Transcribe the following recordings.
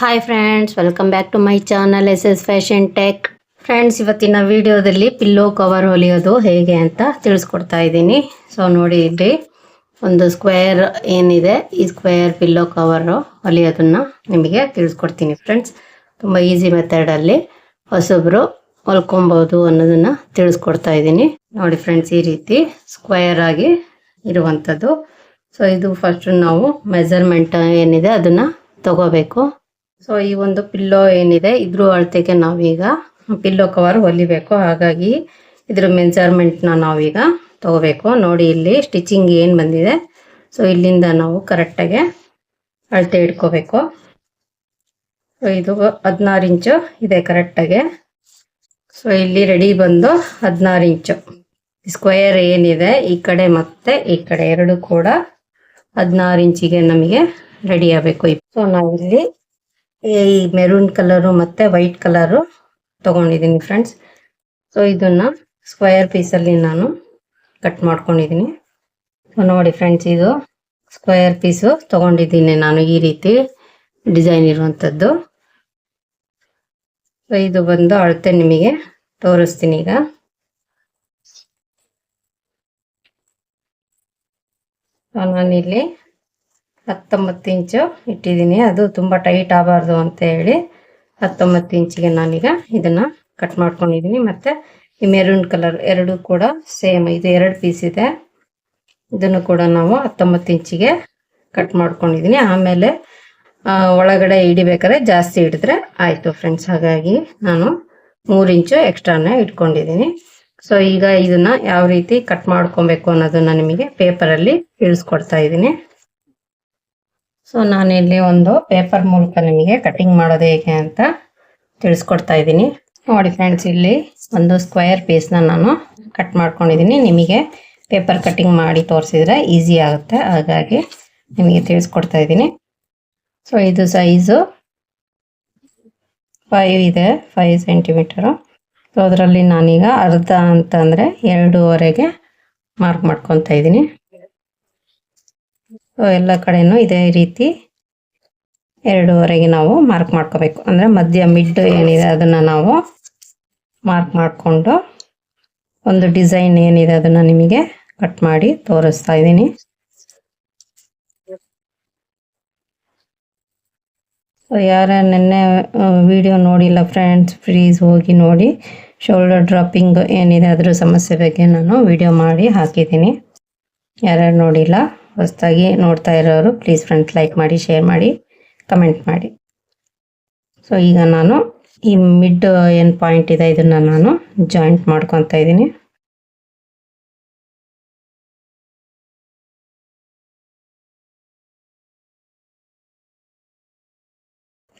Hi friends welcome back to my channel S S fashion tech friends ಇವತ್ತಿನ ವಿಡಿಯೋದಲ್ಲಿ pillow cover ಹೊಲಿಯೋದು ಹೇಗೆ ಅಂತ ತಿಳಿಸ್ಕೊಡ್ತಾ ಇದ್ದೀನಿ. ಸೊ ನೋಡಿ ಇಲ್ಲಿ ಒಂದು ಸ್ಕ್ವೇರ್ ಏನಿದೆ, ಈ ಸ್ಕ್ವೇರ್ ಪಿಲ್ಲೋ ಕವರ್ ಹೊಲಿಯೋದನ್ನು ನಿಮಗೆ ತಿಳಿಸ್ಕೊಡ್ತೀನಿ ಫ್ರೆಂಡ್ಸ್ ತುಂಬ ಈಸಿ ಮೆಥಡಲ್ಲಿ ಹೊಸಬ್ರು ಹೊಲ್ಕೊಬೋದು ಅನ್ನೋದನ್ನ ತಿಳಿಸ್ಕೊಡ್ತಾ ಇದ್ದೀನಿ. ನೋಡಿ ಫ್ರೆಂಡ್ಸ್ ಈ ರೀತಿ ಸ್ಕ್ವೇರ್ ಆಗಿ ಇರುವಂಥದ್ದು ಸೊ ಇದು ಫಸ್ಟ್ ನಾವು ಮೆಜರ್ಮೆಂಟ್ ಏನಿದೆ ಅದನ್ನ ತಗೋಬೇಕು. ಸೊ ಈ ಒಂದು ಪಿಲ್ಲೋ ಏನಿದೆ, ಇದ್ರ ಅಳತೆಗೆ ನಾವೀಗ ಪಿಲ್ಲೋ ಕವರ್ ಹೊಲಿಬೇಕು. ಹಾಗಾಗಿ ಇದ್ರ ಮೆಜರ್ಮೆಂಟ್ನ ನಾವೀಗ ತಗೋಬೇಕು. ನೋಡಿ ಇಲ್ಲಿ ಸ್ಟಿಚಿಂಗ್ ಏನು ಬಂದಿದೆ. ಸೊ ಇಲ್ಲಿಂದ ನಾವು ಕರೆಕ್ಟಾಗಿ ಅಳತೆ ಇಟ್ಕೋಬೇಕು. ಸೊ ಇದು ಹದಿನಾರು ಇಂಚು ಇದೆ ಕರೆಕ್ಟಾಗಿ ಸೊ ಇಲ್ಲಿ ರೆಡಿ ಬಂದು ಹದಿನಾರು ಇಂಚು ಸ್ಕ್ವೇರ್ ಏನಿದೆ, ಈ ಕಡೆ ಮತ್ತೆ ಈ ಕಡೆ ಎರಡು ಕೂಡ ಹದಿನಾರು ಇಂಚಿಗೆ ನಮಗೆ ರೆಡಿ ಆಗಬೇಕು. ಸೊ ನಾವಿಲ್ಲಿ ಈ ಮೆರೂನ್ ಕಲರು ಮತ್ತು ವೈಟ್ ಕಲರು ತೊಗೊಂಡಿದ್ದೀನಿ ಫ್ರೆಂಡ್ಸ್ ಸೊ ಇದನ್ನು ಸ್ಕ್ವಯರ್ ಪೀಸಲ್ಲಿ ನಾನು ಕಟ್ ಮಾಡ್ಕೊಂಡಿದ್ದೀನಿ ಸೊ ನೋಡಿ ಫ್ರೆಂಡ್ಸ್ ಇದು ಸ್ಕ್ವಯರ್ ಪೀಸು ತಗೊಂಡಿದ್ದೀನಿ ನಾನು ಈ ರೀತಿ ಡಿಸೈನ್ ಇರುವಂಥದ್ದು ಸೊ ಇದು ಬಂದು ಅಳತೆ ನಿಮಗೆ ತೋರಿಸ್ತೀನಿ ಈಗ. ನಾನಿಲ್ಲಿ ಹತ್ತೊಂಬತ್ತು ಇಂಚು ಇಟ್ಟಿದ್ದೀನಿ. ಅದು ತುಂಬ ಟೈಟ್ ಆಗಬಾರ್ದು ಅಂತ ಹೇಳಿ ಹತ್ತೊಂಬತ್ತು ಇಂಚಿಗೆ ನಾನೀಗ ಇದನ್ನು ಕಟ್ ಮಾಡ್ಕೊಂಡಿದ್ದೀನಿ ಮತ್ತು ಈ ಮೆರೂನ್ ಕಲರ್ ಎರಡು ಕೂಡ ಸೇಮ್ ಇದು ಎರಡು ಪೀಸ್ ಇದೆ. ಇದನ್ನು ಕೂಡ ನಾವು ಹತ್ತೊಂಬತ್ತು ಇಂಚಿಗೆ ಕಟ್ ಮಾಡ್ಕೊಂಡಿದ್ದೀನಿ ಆಮೇಲೆ ಒಳಗಡೆ ಹಿಡಿಬೇಕಾದ್ರೆ ಜಾಸ್ತಿ ಹಿಡಿದ್ರೆ ಆಯಿತು ಫ್ರೆಂಡ್ಸ್. ಹಾಗಾಗಿ ನಾನು ಮೂರು ಇಂಚು ಎಕ್ಸ್ಟ್ರಾನೇ ಇಟ್ಕೊಂಡಿದ್ದೀನಿ ಸೊ ಈಗ ಇದನ್ನು ಯಾವ ರೀತಿ ಕಟ್ ಮಾಡ್ಕೊಬೇಕು ಅನ್ನೋದನ್ನು ನಿಮಗೆ ಪೇಪರಲ್ಲಿ ಇಳಿಸ್ಕೊಡ್ತಾ ಇದ್ದೀನಿ ಸೊ ನಾನಿಲ್ಲಿ ಒಂದು ಪೇಪರ್ ಮೂಲಕ ನಿಮಗೆ ಕಟಿಂಗ್ ಮಾಡೋದು ಹೇಗೆ ಅಂತ ತಿಳಿಸ್ಕೊಡ್ತಾ ಇದ್ದೀನಿ. ನೋಡಿ ಫ್ರೆಂಡ್ಸ್ ಇಲ್ಲಿ ಒಂದು ಸ್ಕ್ವೇರ್ ಪೀಸ್ನ ನಾನು ಕಟ್ ಮಾಡ್ಕೊಂಡಿದ್ದೀನಿ. ನಿಮಗೆ ಪೇಪರ್ ಕಟಿಂಗ್ ಮಾಡಿ ತೋರಿಸಿದ್ರೆ ಈಸಿ ಆಗುತ್ತೆ. ಹಾಗಾಗಿ ನಿಮಗೆ ತಿಳಿಸ್ಕೊಡ್ತಾ ಇದ್ದೀನಿ. ಸೊ ಇದು ಸೈಜು ಫೈವ್ ಇದೆ. ಫೈವ್ ಸೆಂಟಿಮೀಟರು ಸೊ ಅದರಲ್ಲಿ ನಾನೀಗ ಅರ್ಧ ಅಂತಂದರೆ ಎರಡೂವರೆಗೆ ಮಾರ್ಕ್ ಮಾಡ್ಕೊತಾ ಇದ್ದೀನಿ. ಎಲ್ಲ ಕಡೆನೂ ಇದೇ ರೀತಿ ಎರಡೂವರೆಗೆ ನಾವು ಮಾರ್ಕ್ ಮಾಡ್ಕೋಬೇಕು. ಅಂದರೆ ಮಧ್ಯ ಮಿಡ್ ಏನಿದೆ ಅದನ್ನು ನಾವು ಮಾರ್ಕ್ ಮಾಡಿಕೊಂಡು ಒಂದು ಡಿಸೈನ್ ಏನಿದೆ ಅದನ್ನು ನಿಮಗೆ ಕಟ್ ಮಾಡಿ ತೋರಿಸ್ತಾ ಇದ್ದೀನಿ. ಯಾರ ನಿನ್ನೆ ವಿಡಿಯೋ ನೋಡಿಲ್ಲ ಫ್ರೆಂಡ್ಸ್ ಫ್ರೀಸ್ ಹೋಗಿ ನೋಡಿ. ಶೋಲ್ಡರ್ ಡ್ರಾಪಿಂಗ್ ಏನಿದೆ ಅದ್ರ ಸಮಸ್ಯೆ ಬಗ್ಗೆ ನಾನು ವಿಡಿಯೋ ಮಾಡಿ ಹಾಕಿದ್ದೀನಿ. ಯಾರ್ಯಾರು ನೋಡಿಲ್ಲ? ಹೊಸದಾಗಿ ನೋಡ್ತಾ ಇರೋರು ಪ್ಲೀಸ್ ಫ್ರೆಂಡ್ಸ್ ಲೈಕ್ ಮಾಡಿ ಶೇರ್ ಮಾಡಿ ಕಮೆಂಟ್ ಮಾಡಿ. ಸೊ ಈಗ ನಾನು ಈ ಮಿಡ್ ಏನು ಪಾಯಿಂಟ್ ಇದೆ, ಇದನ್ನು ನಾನು ಜಾಯಿಂಟ್ ಮಾಡ್ಕೊತಾ ಇದ್ದೀನಿ.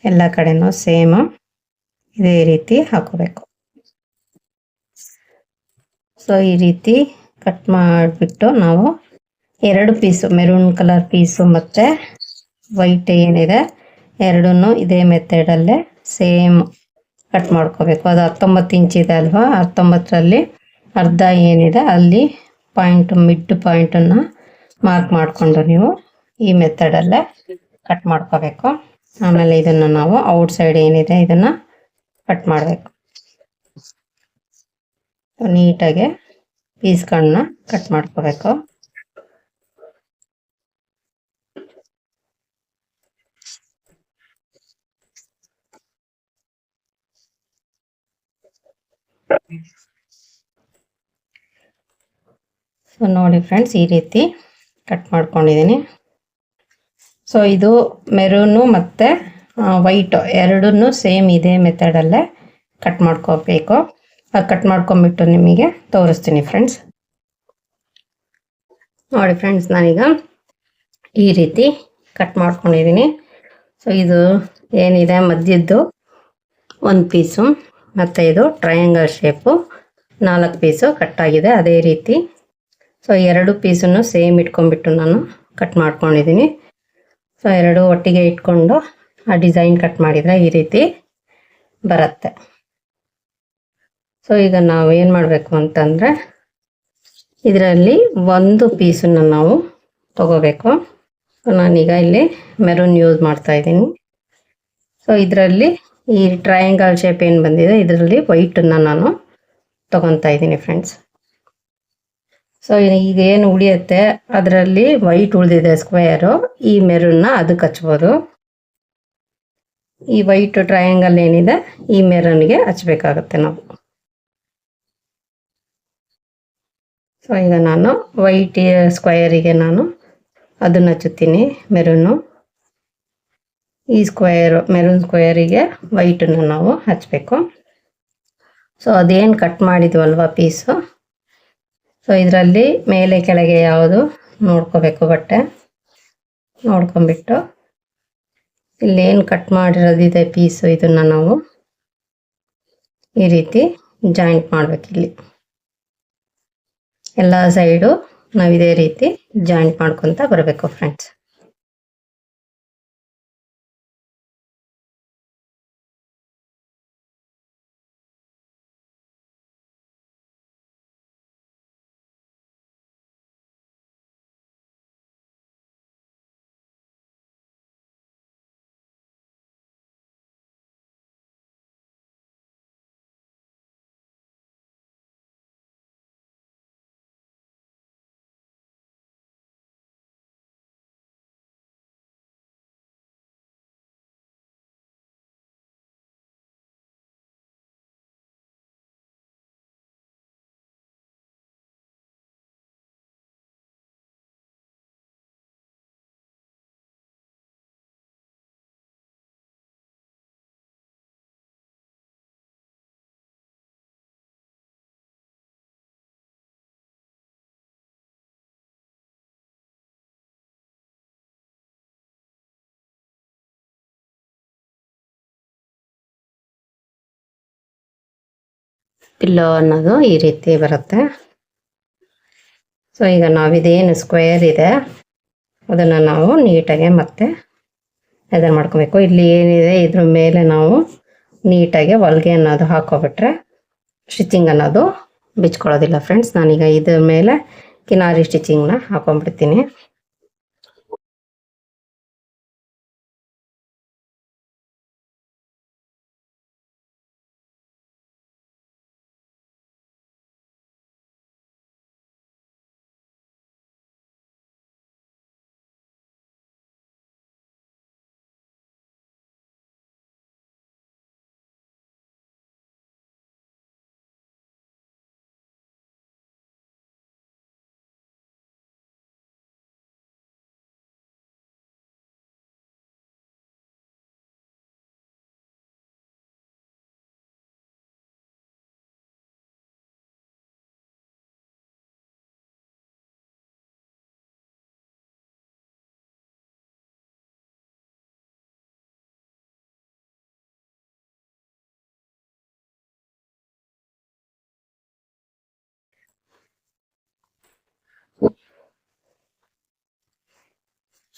ಎಲ್ಲ ಕಡೆನೂ ಸೇಮ್ ಇದೇ ರೀತಿ ಹಾಕೋಬೇಕು. ಸೊ ಈ ರೀತಿ ಕಟ್ ಮಾಡಿಬಿಟ್ಟು ನಾವು ಎರಡು ಪೀಸು ಮೆರೂನ್ ಕಲರ್ ಪೀಸು ಮತ್ತು ವೈಟ್ ಏನಿದೆ. ಎರಡೂ ಇದೇ ಮೆಥಡಲ್ಲೇ ಸೇಮ್ ಕಟ್ ಮಾಡ್ಕೋಬೇಕು. ಅದು ಹತ್ತೊಂಬತ್ತು ಇಂಚ್ ಇದೆ ಅಲ್ವಾ? ಹತ್ತೊಂಬತ್ತರಲ್ಲಿ ಅರ್ಧ ಏನಿದೆ, ಅಲ್ಲಿ ಪಾಯಿಂಟ್ ಮಿಡ್ ಪಾಯಿಂಟನ್ನು ಮಾರ್ಕ್ ಮಾಡಿಕೊಂಡು ನೀವು ಈ ಮೆಥಡಲ್ಲೇ ಕಟ್ ಮಾಡ್ಕೋಬೇಕು. ಆಮೇಲೆ ಇದನ್ನು ನಾವು ಔಟ್ ಸೈಡ್ ಏನಿದೆ, ಇದನ್ನು ಕಟ್ ಮಾಡಬೇಕು. ನೀಟಾಗಿ ಪೀಸ್ಗಳನ್ನ ಕಟ್ ಮಾಡ್ಕೋಬೇಕು. ಸೊ ನೋಡಿ ಫ್ರೆಂಡ್ಸ್ ಈ ರೀತಿ ಕಟ್ ಮಾಡ್ಕೊಂಡಿದ್ದೀನಿ. ಸೊ ಇದು ಮೆರೂನು ಮತ್ತು ವೈಟ್ ಎರಡನ್ನೂ ಸೇಮ್ ಇದೇ ಮೆಥಡಲ್ಲೇ ಕಟ್ ಮಾಡ್ಕೋಬೇಕು. ಕಟ್ ಮಾಡ್ಕೊಂಬಿಟ್ಟು ನಿಮಗೆ ತೋರಿಸ್ತೀನಿ ಫ್ರೆಂಡ್ಸ್ ನೋಡಿ ಫ್ರೆಂಡ್ಸ್ ನಾನೀಗ ಈ ರೀತಿ ಕಟ್ ಮಾಡ್ಕೊಂಡಿದ್ದೀನಿ. ಸೊ ಇದು ಏನಿದೆ? ಮಧ್ಯದ್ದು ಒಂದು ಪೀಸು ಮತ್ತು ಇದು ಟ್ರಯಾಂಗಲ್ ಶೇಪು ನಾಲ್ಕು ಪೀಸು ಕಟ್ಟಾಗಿದೆ ಅದೇ ರೀತಿ. ಸೊ ಎರಡು ಪೀಸನ್ನು ಸೇಮ್ ಇಟ್ಕೊಂಡ್ಬಿಟ್ಟು ನಾನು ಕಟ್ ಮಾಡ್ಕೊಂಡಿದ್ದೀನಿ. ಸೊ ಎರಡು ಒಟ್ಟಿಗೆ ಇಟ್ಕೊಂಡು ಆ ಡಿಸೈನ್ ಕಟ್ ಮಾಡಿದರೆ ಈ ರೀತಿ ಬರುತ್ತೆ. ಸೊ ಈಗ ನಾವು ಏನು ಮಾಡಬೇಕು ಅಂತಂದರೆ ಇದರಲ್ಲಿ ಒಂದು ಪೀಸನ್ನು ನಾವು ತಗೋಬೇಕು. ನಾನೀಗ ಇಲ್ಲಿ ಮೆರೂನ್ ಯೂಸ್ ಮಾಡ್ತಾ ಇದ್ದೀನಿ. ಸೊ ಇದರಲ್ಲಿ ಈ ಟ್ರಯಾಂಗಲ್ ಶೇಪ್ ಏನು ಬಂದಿದೆ, ಇದರಲ್ಲಿ ವೈಟನ್ನು ನಾನು ತೊಗೊತಾ ಇದ್ದೀನಿ ಫ್ರೆಂಡ್ಸ್ ಸೊ ಈಗ ಏನು ಉಳಿಯುತ್ತೆ, ಅದರಲ್ಲಿ ವೈಟ್ ಉಳಿದಿದೆ ಸ್ಕ್ವೇರು ಈ ಮೆರೂನ್ನ ಅದಕ್ಕೆ ಹಚ್ಬೋದು. ಈ ವೈಟ್ ಟ್ರಯಾಂಗಲ್ ಏನಿದೆ, ಈ ಮೆರೂನ್ಗೆ ಹಚ್ಬೇಕಾಗತ್ತೆ ನಾವು. ಸೊ ಈಗ ನಾನು ವೈಟ್ ಸ್ಕ್ವಯರಿಗೆ ನಾನು ಅದನ್ನು ಹಚ್ಚುತ್ತೀನಿ ಮೆರೂನು ಈ ಸ್ಕ್ವೇರ್ ಮೆರೂನ್ ಸ್ಕ್ವೇರಿಗೆ ವೈಟನ್ನು ನಾವು ಹಚ್ಚಬೇಕು ಸೊ ಅದೇನು ಕಟ್ ಮಾಡಿದ್ವಲ್ವ ಪೀಸು ಸೊ ಇದರಲ್ಲಿ ಮೇಲೆ ಕೆಳಗೆ ಯಾವುದು ನೋಡ್ಕೋಬೇಕು ಬಟ್ಟೆ? ನೋಡ್ಕೊಂಬಿಟ್ಟು ಇಲ್ಲೇನು ಕಟ್ ಮಾಡಿರೋದಿದೆ ಪೀಸು ಇದನ್ನು ನಾವು ಈ ರೀತಿ ಜಾಯಿಂಟ್ ಮಾಡ್ಬೇಕು ಇಲ್ಲಿ. ಎಲ್ಲ ಸೈಡು ನಾವು ಇದೇ ರೀತಿ ಜಾಯಿಂಟ್ ಮಾಡ್ಕೊತ ಬರಬೇಕು ಫ್ರೆಂಡ್ಸ್ ಪಿಲ್ಲೋ ಅನ್ನೋದು ಈ ರೀತಿ ಬರುತ್ತೆ. ಸೊ ಈಗ ನಾವು ಇದೇನು ಸ್ಕ್ವೇರ್ ಇದೆ, ಅದನ್ನು ನಾವು ನೀಟಾಗಿ ಮತ್ತೆ ಇದನ್ನು ಮಾಡ್ಕೋಬೇಕು. ಇಲ್ಲಿ ಏನಿದೆ, ಇದ್ರ ಮೇಲೆ ನಾವು ನೀಟಾಗಿ ಹೊಲ್ಗೆ ಅನ್ನೋದು ಹಾಕೋಬಿಟ್ರೆ ಸ್ಟಿಚಿಂಗ್ ಅನ್ನೋದು ಬಿಚ್ಕೊಳ್ಳೋದಿಲ್ಲ ಫ್ರೆಂಡ್ಸ್ ನಾನೀಗ ಇದ್ರ ಮೇಲೆ ಕಿನಾರಿ ಸ್ಟಿಚಿಂಗ್ನ ಹಾಕೊಂಡ್ಬಿಡ್ತೀನಿ.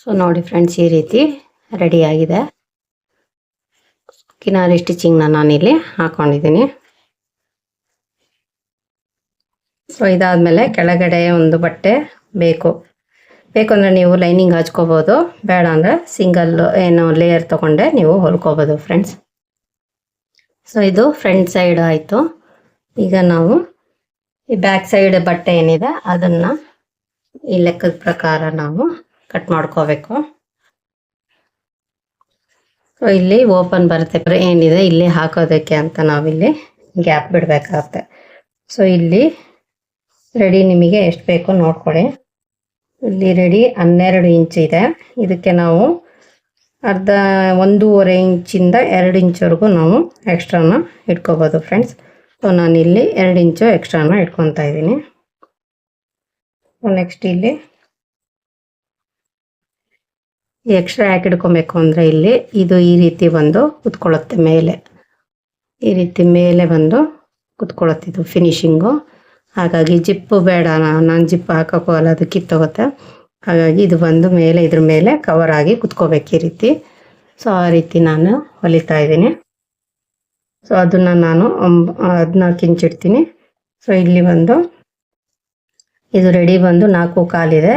ಸೊ ನೋಡಿ ಫ್ರೆಂಡ್ಸ್ ಈ ರೀತಿ ರೆಡಿಯಾಗಿದೆ ಕಿನಾರಿ ಸ್ಟಿಚಿಂಗ್ನ ನಾನಿಲ್ಲಿ ಹಾಕೊಂಡಿದ್ದೀನಿ. ಸೊ ಇದಾದಮೇಲೆ ಕೆಳಗಡೆ ಒಂದು ಬಟ್ಟೆ ಬೇಕು. ಬೇಕು ಅಂದರೆ ನೀವು ಲೈನಿಂಗ್ ಹಚ್ಕೋಬೋದು. ಬೇಡ ಅಂದರೆ ಸಿಂಗಲ್ ಏನು ಲೇಯರ್ ತೊಗೊಂಡೆ ನೀವು ಹೊಲ್ಕೋಬೋದು ಫ್ರೆಂಡ್ಸ್ ಸೊ ಇದು ಫ್ರಂಟ್ ಸೈಡ್ ಆಯಿತು. ಈಗ ನಾವು ಈ ಬ್ಯಾಕ್ ಸೈಡ್ ಬಟ್ಟೆ ಏನಿದೆ ಅದನ್ನು ಈ ಲೆಕ್ಕದ ಪ್ರಕಾರ ನಾವು ಕಟ್ ಮಾಡ್ಕೋಬೇಕು. ಸೊ ಇಲ್ಲಿ ಓಪನ್ ಬರುತ್ತೆ. ಏನಿದೆ? ಇಲ್ಲಿ ಹಾಕೋದಕ್ಕೆ ಅಂತ ನಾವಿಲ್ಲಿ ಗ್ಯಾಪ್ ಬಿಡಬೇಕಾಗುತ್ತೆ. ಸೊ ಇಲ್ಲಿ ರೆಡಿ ನಿಮಗೆ ಎಷ್ಟು ಬೇಕೋ ನೋಡ್ಕೊಳ್ಳಿ. ಇಲ್ಲಿ ರೆಡಿ ಹನ್ನೆರಡು ಇಂಚ್ ಇದೆ. ಇದಕ್ಕೆ ನಾವು ಅರ್ಧ ಒಂದೂವರೆ ಇಂಚಿಂದ ಎರಡು ಇಂಚ್ವರೆಗೂ ನಾವು ಎಕ್ಸ್ಟ್ರಾನ ಇಟ್ಕೋಬೋದು ಫ್ರೆಂಡ್ಸ್ ಸೊ ಇಲ್ಲಿ ಎರಡು ಇಂಚು ಎಕ್ಸ್ಟ್ರಾನ ಇಟ್ಕೊತಾ ಇದ್ದೀನಿ. ನೆಕ್ಸ್ಟ್ ಇಲ್ಲಿ ಎಕ್ಸ್ಟ್ರಾ ಯಾಕೆ ಇಟ್ಕೊಬೇಕು ಅಂದರೆ ಇಲ್ಲಿ ಇದು ಈ ರೀತಿ ಬಂದು ಕುತ್ಕೊಳ್ಳುತ್ತೆ ಮೇಲೆ. ಈ ರೀತಿ ಮೇಲೆ ಬಂದು ಕುತ್ಕೊಳ್ಳುತ್ತಿದ್ದು ಫಿನಿಶಿಂಗು ಹಾಗಾಗಿ ಜಿಪ್ಪು ಬೇಡ, ನಾನು ಜಿಪ್ ಹಾಕೋಕ್ಕೂ ಅಲ್ಲ, ಅದು ಕಿತ್ತೋಗುತ್ತೆ. ಹಾಗಾಗಿ ಇದು ಬಂದು ಮೇಲೆ, ಇದ್ರ ಮೇಲೆ ಕವರ್ ಆಗಿ ಕುತ್ಕೋಬೇಕು ಈ ರೀತಿ. ಸೊ ಆ ರೀತಿ ನಾನು ಹೊಲಿತಾ ಇದ್ದೀನಿ. ಸೊ ಅದನ್ನು ನಾನು ಹದಿನಾಲ್ಕು ಇಂಚ್ ಇಡ್ತೀನಿ ಸೊ ಇಲ್ಲಿ ಬಂದು ಇದು ರೆಡಿ ಬಂದು ನಾಲ್ಕು ಕಾಲಿದೆ.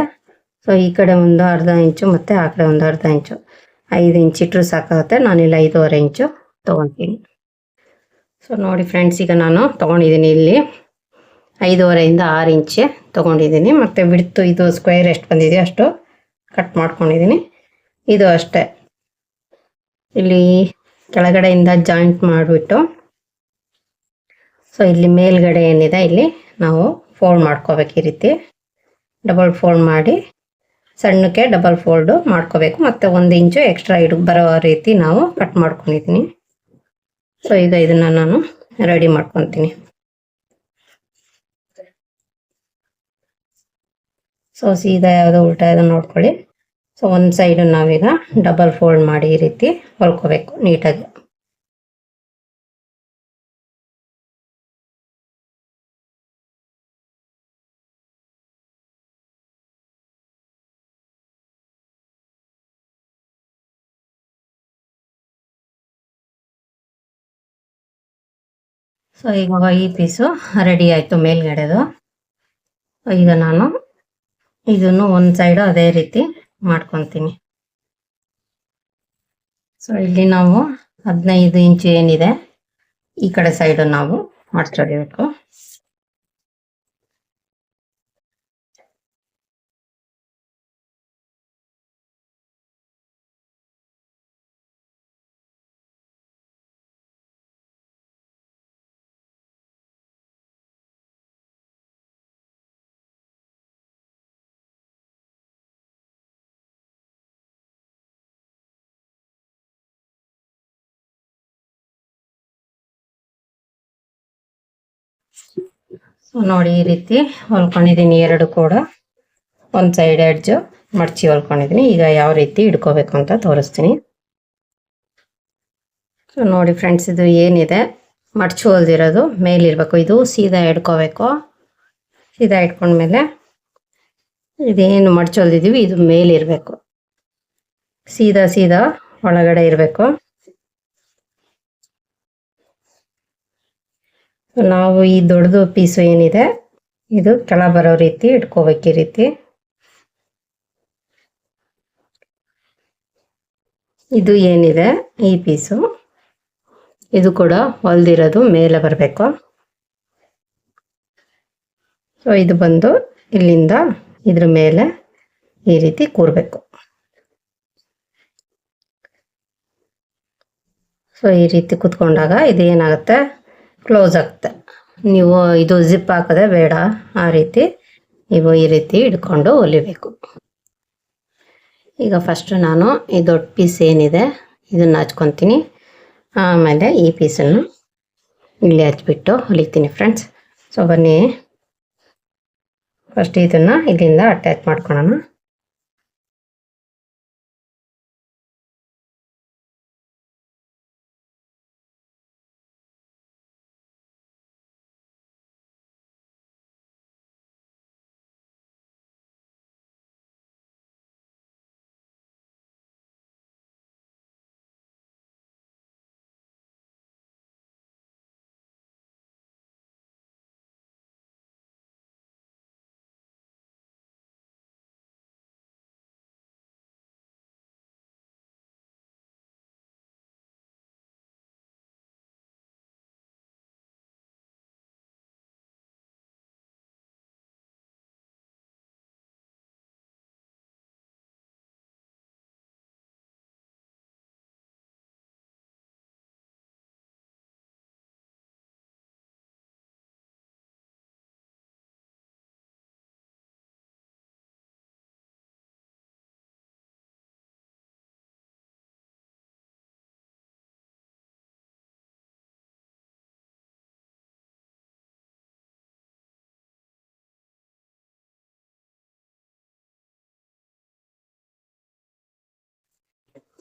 ಸೊ ಈ ಕಡೆ ಒಂದು ಅರ್ಧ ಇಂಚು ಮತ್ತು ಆ ಕಡೆ ಒಂದು ಅರ್ಧ ಇಂಚು. ಐದು ಇಂಚ್ ಇಟ್ಟರು ಸಾಕಾಗುತ್ತೆ. ನಾನಿಲ್ಲಿ ಐದೂವರೆ ಇಂಚು ತೊಗೊತೀನಿ. ಸೊ ನೋಡಿ ಫ್ರೆಂಡ್ಸ್ ಈಗ ನಾನು ತೊಗೊಂಡಿದ್ದೀನಿ ಇಲ್ಲಿ ಐದೂವರೆಯಿಂದ ಆರು ಇಂಚೆ ತೊಗೊಂಡಿದ್ದೀನಿ. ಮತ್ತು ಬಿಡ್ತು ಇದು ಸ್ಕ್ವೇರ್ ಎಷ್ಟು ಬಂದಿದೆ ಅಷ್ಟು ಕಟ್ ಮಾಡ್ಕೊಂಡಿದ್ದೀನಿ. ಇದು ಅಷ್ಟೇ. ಇಲ್ಲಿ ಕೆಳಗಡೆಯಿಂದ ಜಾಯಿಂಟ್ ಮಾಡಿಬಿಟ್ಟು ಸೊ ಇಲ್ಲಿ ಮೇಲ್ಗಡೆ ಏನಿದೆ, ಇಲ್ಲಿ ನಾವು ಫೋಲ್ಡ್ ಮಾಡ್ಕೋಬೇಕು ಈ ರೀತಿ. ಡಬಲ್ ಫೋಲ್ಡ್ ಮಾಡಿ ಸಣ್ಣಕ್ಕೆ ಡಬಲ್ ಫೋಲ್ಡು ಮಾಡ್ಕೋಬೇಕು. ಮತ್ತು ಒಂದು ಇಂಚು ಎಕ್ಸ್ಟ್ರಾ ಇಡ್ ಬರೋ ರೀತಿ ನಾವು ಕಟ್ ಮಾಡ್ಕೊಂಡಿದ್ದೀನಿ ಸೊ ಈಗ ಇದನ್ನು ನಾನು ರೆಡಿ ಮಾಡ್ಕೊತೀನಿ. ಸೊ ಸೀದಾ ಯಾವುದೋ ಉಲ್ಟಾ ಯಾವುದೋ ನೋಡ್ಕೊಳ್ಳಿ. ಸೊ ಒಂದು ಸೈಡು ನಾವೀಗ ಡಬಲ್ ಫೋಲ್ಡ್ ಮಾಡಿ ಈ ರೀತಿ ಹೊಲ್ಕೋಬೇಕು ನೀಟಾಗಿ. ಸೊ ಈಗ ಈ ಪೀಸು ರೆಡಿ ಆಯಿತು ಮೇಲ್ಗಡೆದು. ಈಗ ನಾನು ಇದನ್ನು ಒಂದು ಸೈಡು ಅದೇ ರೀತಿ ಮಾಡ್ಕೊತೀನಿ. ಸೊ ಇಲ್ಲಿ ನಾವು ಹದಿನೈದು ಇಂಚು ಏನಿದೆ, ಈ ಕಡೆ ಸೈಡು ನಾವು ಮಾಡ್ಕೊಳ್ಬೇಕು ಸೊ ನೋಡಿ ಈ ರೀತಿ ಹೊಲ್ಕೊಂಡಿದ್ದೀನಿ ಎರಡು ಕೂಡ. ಒಂದು ಸೈಡ್ ಎಡ್ಜು ಮಡ್ಚಿ ಹೊಲ್ಕೊಂಡಿದ್ದೀನಿ. ಈಗ ಯಾವ ರೀತಿ ಇಡ್ಕೋಬೇಕು ಅಂತ ತೋರಿಸ್ತೀನಿ. ಸೊ ನೋಡಿ ಫ್ರೆಂಡ್ಸ್ ಇದು ಏನಿದೆ? ಮಡ್ಚಿ ಹೊಲ್ದಿರೋದು. ಮೇಲಿರಬೇಕು ಇದು ಸೀದಾ ಇಡ್ಕೋಬೇಕು. ಸೀದಾ ಇಟ್ಕೊಂಡ್ಮೇಲೆ ಇದೇನು ಮಡ್ಚಿ ಹೊಲ್ದಿದ್ದೀವಿ ಇದು ಮೇಲಿರಬೇಕು ಸೀದಾ ಸೀದಾ ಒಳಗಡೆ ಇರಬೇಕು. ನಾವು ಈ ದೊಡ್ಡದು ಪೀಸು ಏನಿದೆ, ಇದು ಕೆಳ ಬರೋ ರೀತಿ ಇಟ್ಕೋಬೇಕು ಈ ರೀತಿ. ಇದು ಏನಿದೆ ಈ ಪೀಸು? ಇದು ಕೂಡ ಹೊಲ್ದಿರೋದು ಮೇಲೆ ಬರಬೇಕು. ಸೊ, ಇದು ಬಂದು ಇಲ್ಲಿಂದ ಇದ್ರ ಮೇಲೆ ಈ ರೀತಿ ಕೂರಬೇಕು. ಸೊ, ಈ ರೀತಿ ಕೂತ್ಕೊಂಡಾಗ ಇದು ಏನಾಗುತ್ತೆ? ಕ್ಲೋಸ್ ಆಗುತ್ತೆ ನೀವು ಇದು ಜಿಪ್ ಹಾಕೋದೇ ಬೇಡ. ಆ ರೀತಿ ನೀವು ಈ ರೀತಿ ಹಿಡ್ಕೊಂಡು ಹೊಲಿಬೇಕು. ಈಗ ಫಸ್ಟು ನಾನು ಈ ದೊಡ್ಡ ಪೀಸ್ ಏನಿದೆ, ಇದನ್ನು ಹಚ್ಕೊತೀನಿ. ಆಮೇಲೆ ಈ ಪೀಸನ್ನು ಇಲ್ಲಿ ಹಚ್ಬಿಟ್ಟು ಹೊಲಿತೀನಿ ಫ್ರೆಂಡ್ಸ್ ಸೊ ಬನ್ನಿ. ಫಸ್ಟ್ ಇದನ್ನು ಇಲ್ಲಿಂದ ಅಟ್ಯಾಚ್ ಮಾಡ್ಕೊಳ್ಳೋಣ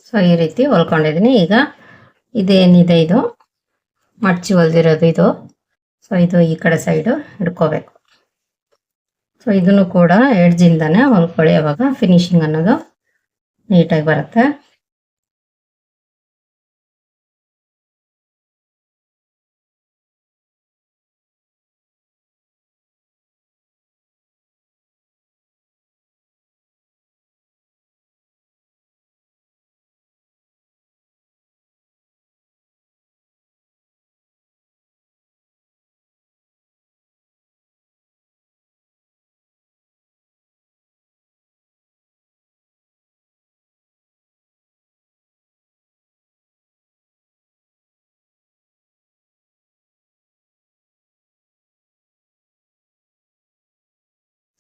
ಸೊ ಈ ರೀತಿ ಹೊಲ್ಕೊಂಡಿದ್ದೀನಿ ಈಗ ಇದೇನಿದೆ ಇದು? ಮಡ್ಚಿ ಹೊಲ್ದಿರೋದು ಇದು. ಸೊ ಇದು ಈ ಕಡೆ ಸೈಡು ಹಿಡ್ಕೋಬೇಕು. ಸೊ ಇದನ್ನು ಕೂಡ ಎಡ್ಜಿಂದನೇ ಹೊಲ್ಕೊಳ್ಳಿ. ಅವಾಗ ಫಿನಿಶಿಂಗ್ ಅನ್ನೋದು ನೀಟಾಗಿ ಬರುತ್ತೆ.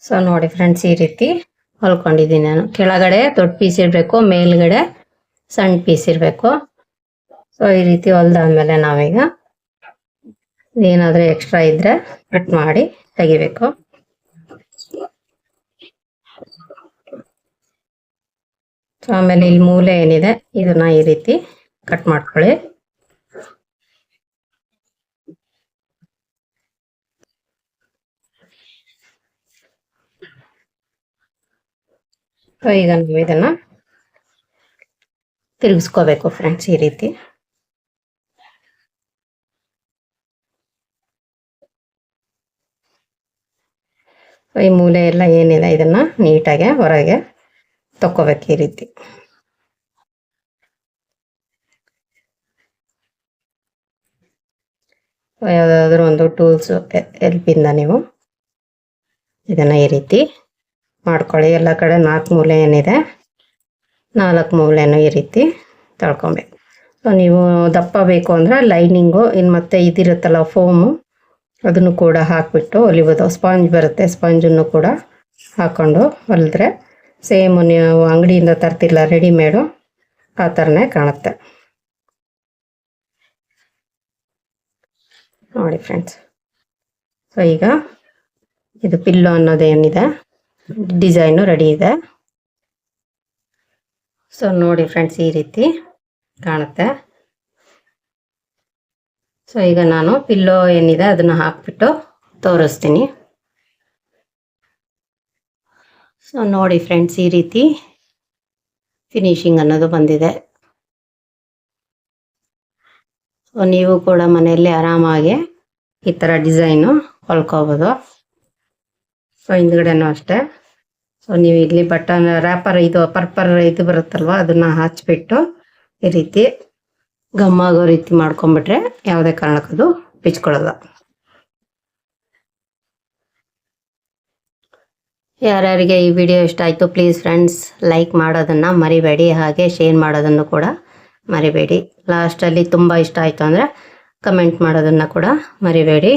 ಸೊ ನೋಡಿ ಫ್ರೆಂಡ್ಸ್ ಈ ರೀತಿ ಹೊಲ್ಕೊಂಡಿದ್ದೀನಿ ನಾನು. ಕೆಳಗಡೆ ದೊಡ್ಡ ಪೀಸ್ ಇರಬೇಕು, ಮೇಲ್ಗಡೆ ಸಣ್ಣ ಪೀಸ್ ಇರಬೇಕು. ಸೊ ಈ ರೀತಿ ಹೊಲ್ದಾದ್ಮೇಲೆ ನಾವೀಗ ಏನಾದರೂ ಎಕ್ಸ್ಟ್ರಾ ಇದ್ರೆ ಕಟ್ ಮಾಡಿ ತೆಗಿಬೇಕು. ಸೊ ಆಮೇಲೆ ಇಲ್ಲಿ ಮೂಲೆ ಏನಿದೆ, ಇದನ್ನ ಈ ರೀತಿ ಕಟ್ ಮಾಡ್ಕೊಳ್ಳಿ. ಸೊ, ಈಗ ನೀವು ಇದನ್ನ ತಿರುಗಿಸ್ಕೋಬೇಕು ಫ್ರೆಂಡ್ಸ್ ಈ ರೀತಿ. ಈ ಮೂಲೆ ಎಲ್ಲ ಏನಿದೆ, ಇದನ್ನ ನೀಟಾಗಿ ಹೊರಗೆ ತಕ್ಕೋಬೇಕು ಈ ರೀತಿ. ಯಾವುದಾದ್ರೂ ಒಂದು ಟೂಲ್ಸ್ ಎಲ್ಪಿಂದ ನೀವು ಇದನ್ನ ಈ ರೀತಿ ಮಾಡ್ಕೊಳ್ಳಿ. ಎಲ್ಲ ಕಡೆ ನಾಲ್ಕು ಮೂಲೆ ಏನಿದೆ, ನಾಲ್ಕು ಮೂಲೆನೂ ಈ ರೀತಿ ತಳ್ಕೊಬೇಕು. ಸೊ, ನೀವು ದಪ್ಪ ಬೇಕು ಅಂದರೆ ಲೈನಿಂಗು ಇನ್ನು ಮತ್ತೆ ಇದಿರುತ್ತಲ್ಲ ಫೋಮು, ಅದನ್ನು ಕೂಡ ಹಾಕಿಬಿಟ್ಟು ಹೊಲಿಬೋದು ಸ್ಪಾಂಜ್ ಬರುತ್ತೆ, ಸ್ಪಾಂಜನ್ನು ಕೂಡ ಹಾಕ್ಕೊಂಡು ಹೊಲಿದ್ರೆ ಸೇಮ್ ನೀವು ಅಂಗಡಿಯಿಂದ ತರ್ತಿಲ್ಲ, ರೆಡಿಮೇಡು, ಆ ಥರನೇ ಕಾಣುತ್ತೆ. ನೋಡಿ ಫ್ರೆಂಡ್ಸ್. ಸೊ, ಈಗ ಇದು ಪಿಲ್ಲೋ ಅನ್ನೋದೇನಿದೆ ಡಿಸೈನು ರೆಡಿ ಇದೆ. ಸೊ ನೋಡಿ ಫ್ರೆಂಡ್ಸ್ ಈ ರೀತಿ ಕಾಣುತ್ತೆ. ಸೊ ಈಗ ನಾನು ಪಿಲ್ಲೋ ಏನಿದೆ ಅದನ್ನ ಹಾಕ್ಬಿಟ್ಟು ತೋರಿಸ್ತೀನಿ. ಸೊ ನೋಡಿ ಫ್ರೆಂಡ್ಸ್ ಈ ರೀತಿ ಫಿನಿಶಿಂಗ್ ಅನ್ನೋದು ಬಂದಿದೆ. ಸೊ ನೀವು ಕೂಡ ಮನೆಯಲ್ಲಿ ಆರಾಮಾಗಿ ಈ ಥರ ಡಿಸೈನು ಹೊಲ್ಕೋಬೋದು. ಸೊ, ಹಿಂದ್ಗಡೆನೂ ಅಷ್ಟೇ. ಸೊ, ನೀವು ಇಲ್ಲಿ ಬಟನ್ ರ್ಯಾಪರ್ ಇದು ಪರ್ಪರ್ ಇದು ಬರುತ್ತಲ್ವ, ಅದನ್ನ ಹಚ್ಬಿಟ್ಟು ಈ ರೀತಿ ಗಮ್ ಆಗೋ ರೀತಿ ಮಾಡ್ಕೊಂಡ್ಬಿಟ್ರೆ ಯಾವುದೇ ಕಾರಣಕ್ಕದು ಬಿಚ್ಕೊಳ್ಳಲ್ಲ ಯಾರ್ಯಾರಿಗೆ ಈ ವಿಡಿಯೋ ಇಷ್ಟ ಆಯಿತು ಪ್ಲೀಸ್ ಫ್ರೆಂಡ್ಸ್ ಲೈಕ್ ಮಾಡೋದನ್ನು ಮರಿಬೇಡಿ. ಹಾಗೆ ಶೇರ್ ಮಾಡೋದನ್ನು ಕೂಡ ಮರಿಬೇಡಿ. ಲಾಸ್ಟಲ್ಲಿ ತುಂಬ ಇಷ್ಟ ಆಯಿತು ಅಂದರೆ ಕಮೆಂಟ್ ಮಾಡೋದನ್ನು ಕೂಡ ಮರಿಬೇಡಿ.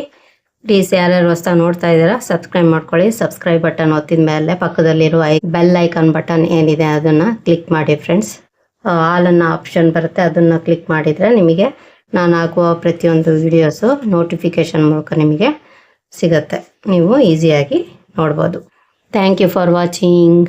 ಪ್ಲೀಸ್ ಯಾರ್ಯಾರು ಹೊಸ ನೋಡ್ತಾ ಇದ್ದೀರಾ, ಸಬ್ಸ್ಕ್ರೈಬ್ ಮಾಡ್ಕೊಳ್ಳಿ. ಸಬ್ಸ್ಕ್ರೈಬ್ ಬಟನ್ ಒತ್ತಿದ ಮೇಲೆ ಪಕ್ಕದಲ್ಲಿರುವ ಬೆಲ್ ಐಕಾನ್ ಬಟನ್ ಏನಿದೆ ಅದನ್ನು ಕ್ಲಿಕ್ ಮಾಡಿ ಫ್ರೆಂಡ್ಸ್. ಹಾಲನ್ನು ಆಪ್ಷನ್ ಬರುತ್ತೆ, ಅದನ್ನು ಕ್ಲಿಕ್ ಮಾಡಿದರೆ ನಿಮಗೆ ನಾನು ಹಾಕುವ ಪ್ರತಿಯೊಂದು ವಿಡಿಯೋಸು ನೋಟಿಫಿಕೇಷನ್ ಮೂಲಕ ನಿಮಗೆ ಸಿಗುತ್ತೆ. ನೀವು ಈಸಿಯಾಗಿ ನೋಡ್ಬೋದು. Thank you for watching